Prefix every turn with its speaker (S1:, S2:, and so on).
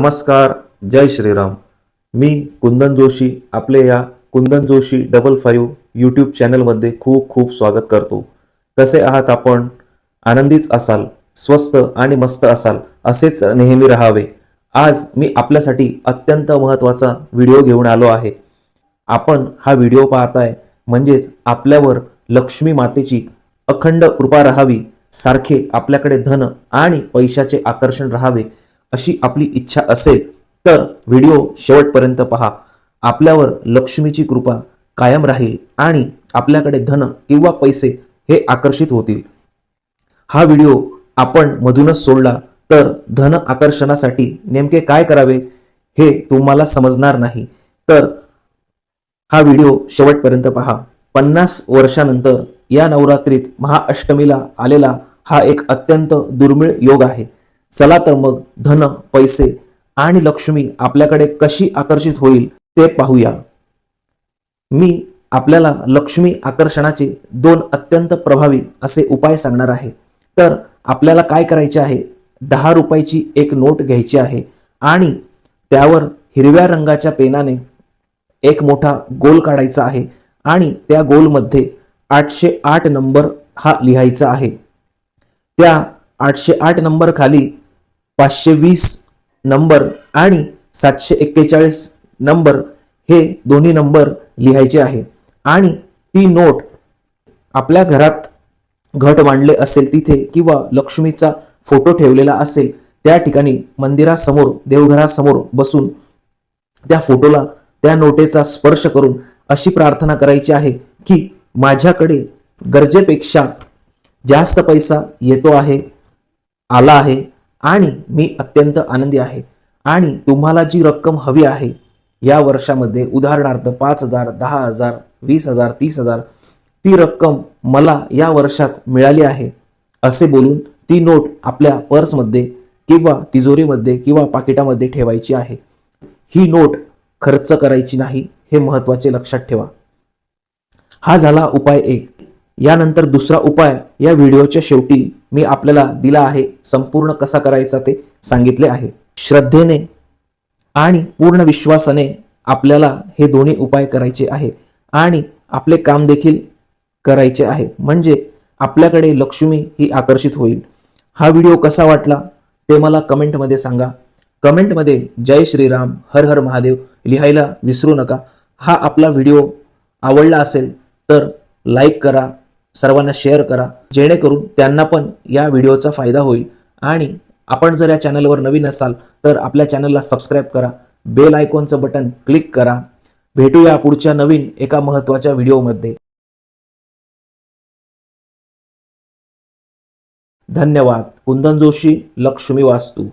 S1: नमस्कार जय श्रीराम. मी कुंदन जोशी आपले या Kundan Joshi double five YouTube चॅनलमध्ये खूप खूप स्वागत करतो. कसे आहात आपण? आनंदीच असाल स्वस्त आणि मस्त असाल असेच नेहमी राहावे. आज मी आपल्यासाठी अत्यंत महत्त्वाचा व्हिडिओ घेऊन आलो आहे. आपण हा व्हिडिओ पाहताय म्हणजेच आपल्यावर लक्ष्मी मातेची अखंड कृपा राहावी सारखे आपल्याकडे धन आणि पैशाचे आकर्षण राहावे अशी आपली इच्छा असेल तर व्हिडिओ शेवटपर्यंत पहा. आपल्यावर लक्ष्मीची कृपा कायम राहील आणि आपल्याकडे धन किंवा पैसे हे आकर्षित होतील. हा व्हिडिओ आपण मधूनच सोडला तर धन आकर्षणासाठी नेमके काय करावे हे तुम्हाला समजणार नाही. तर हा व्हिडिओ शेवटपर्यंत पहा. पन्नास वर्षानंतर या नवरात्रीत महाअष्टमीला आलेला हा एक अत्यंत दुर्मिळ योग आहे. चला तर मग धन पैसे आणि लक्ष्मी आपल्याकडे कशी आकर्षित होईल ते पाहूया. मी आपल्याला लक्ष्मी आकर्षणाचे दोन अत्यंत प्रभावी असे उपाय सांगणार आहे. तर आपल्याला काय करायचे आहे? दहा रुपयाची एक नोट घ्यायची आहे आणि त्यावर हिरव्या रंगाच्या पेनाने एक मोठा गोल काढायचा आहे आणि त्या गोलमध्ये आठशे आठ नंबर हा लिहायचा आहे. त्या आठशे आठ नंबर खाली पाचशे वीस नंबर आणि सातशे एक्केचाळीस नंबर हे दोन्ही नंबर लिहायचे आहे आणि ती नोट आपल्या घरात घट मांडले असेल तिथे किंवा लक्ष्मीचा फोटो ठेवलेला असेल त्या ठिकाणी मंदिरासमोर देवघरासमोर बसून त्या फोटोला त्या नोटेचा स्पर्श करून अशी प्रार्थना करायची आहे की माझ्याकडे गरजेपेक्षा जास्त पैसा येतो आहे आला आहे आणि मी अत्यंत आनंदी आहे. आणि तुम्हाला जी रक्कम हवी आहे या वर्षामध्ये उदाहरणार्थ पाच हजार दहा हजार वीस हजार तीस हजार ती रक्कम मला या वर्षात मिळाली आहे असे बोलून ती नोट आपल्या पर्समध्ये किंवा तिजोरीमध्ये किंवा पाकिटामध्ये ठेवायची आहे. ही नोट खर्च करायची नाही हे महत्त्वाचे लक्षात ठेवा. हा झाला उपाय एक. यानंतर दुसरा उपाय या व्हिडिओच्या शेवटी मी आपल्याला दिला आहे संपूर्ण कसा करायचा ते सांगितले आहे. श्रद्धेने आणि पूर्ण विश्वासाने आपल्याला हे दोन्ही उपाय करायचे आहे आणि आपले काम देखील करायचे आहे. म्हणजे आपल्याकडे लक्ष्मी ही आकर्षित होईल. हा व्हिडिओ कसा वाटला ते मला कमेंटमध्ये सांगा. कमेंटमध्ये जय श्रीराम हर हर महादेव लिहायला विसरू नका. हा आपला व्हिडिओ आवडला असेल तर लाईक करा सर्वांना शेअर करा. जेणेकरून त्यांना पण या व्हिडिओचा फायदा होईल. आणि आपण जर या चॅनलवर नवीन असाल तर आपल्या चॅनलला सबस्क्राईब करा. बेल आयकॉनचं बटन क्लिक करा. भेटूया पुढच्या नवीन एका महत्त्वाच्या व्हिडिओमध्ये धन्यवाद. कुंदन जोशी लक्ष्मी वास्तू